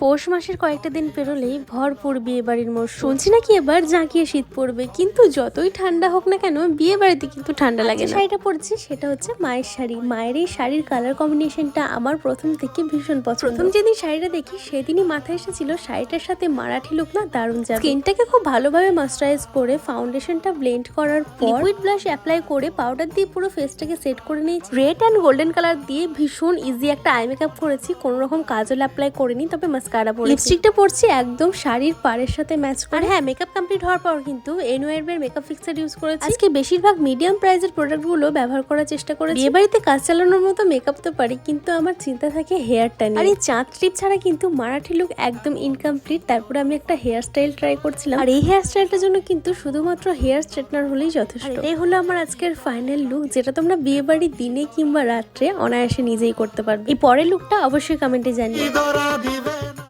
পৌষ মাসের কয়েকটা দিন পেরোলেই ভরপুর বিয়ে বাড়ির মরশুম। শুনছি নাকি এবার জাঁকিয়ে শীত পড়বে কিন্তু যতই ঠান্ডা হোক না কেন বিয়ে বাড়িতে কিন্তু ঠান্ডা লাগে শাড়িটা পরছি সেটা হচ্ছে মায়ের শাড়ি। মায়ের এই শাড়ির কালার কম্বিনেশনটা আমার প্রথম থেকে ভীষণ পছন্দ। প্রথম যেদিন শাড়িটা দেখি সেদিনই মাথায় এসেছিল শাড়িটার সাথে মারাঠি লুক না দারুণ যাবে। স্কিনটাকে খুব ভালোভাবে ময়শ্চারাইজ করে ফাউন্ডেশনটা ব্লেন্ড করার পর লিকুইড ব্লাশ অ্যাপ্লাই করে পাউডার দিয়ে পুরো ফেসটাকে সেট করে নিয়েছি। রেড অ্যান্ড গোল্ডেন কালার দিয়ে ভীষণ ইজি একটা আই মেকআপ করেছি কোনো রকম কাজল অ্যাপ্লাই করিনি তবে মাস্কারা পরে লিপস্টিকটা পরছি একদম শাড়ির পাড়ের সাথে ম্যাচ করে। আর হ্যাঁ মেকআপ কমপ্লিট হওয়ার পর কিন্তু এনওয়ারবের মেকআপ ফিক্সার ইউজ করেছি। আজকে বেশিরভাগ মিডিয়াম প্রাইসের প্রোডাক্টগুলো ব্যবহার করার চেষ্টা করেছি। বিয়ে বাড়িতে কাজ চালানোর মতো মেকআপ তো পারি কিন্তু আমার চিন্তা থাকে হেয়ারটা নিয়ে। আর এই চাঁদ ট্রিপ ছাড়া কিন্তু মারাঠি লুক একদম ইনকমপ্লিট তারপরে আমি একটা হেয়ার স্টাইল ট্রাই করছিলাম। আর এই হেয়ার স্টাইলটার জন্য কিন্তু শুধুমাত্র হেয়ার স্ট্রেটনার হলেই যথেষ্ট। আর এটাই হলো আমার আজকের ফাইনাল লুক যেটা তোমরা বিয়ে বাড়ির দিনে কিংবা রাত্রে অনায়াসে নিজেই করতে পারবে। এই পরের লুকটা অবশ্যই কমেন্টে জানিয়ে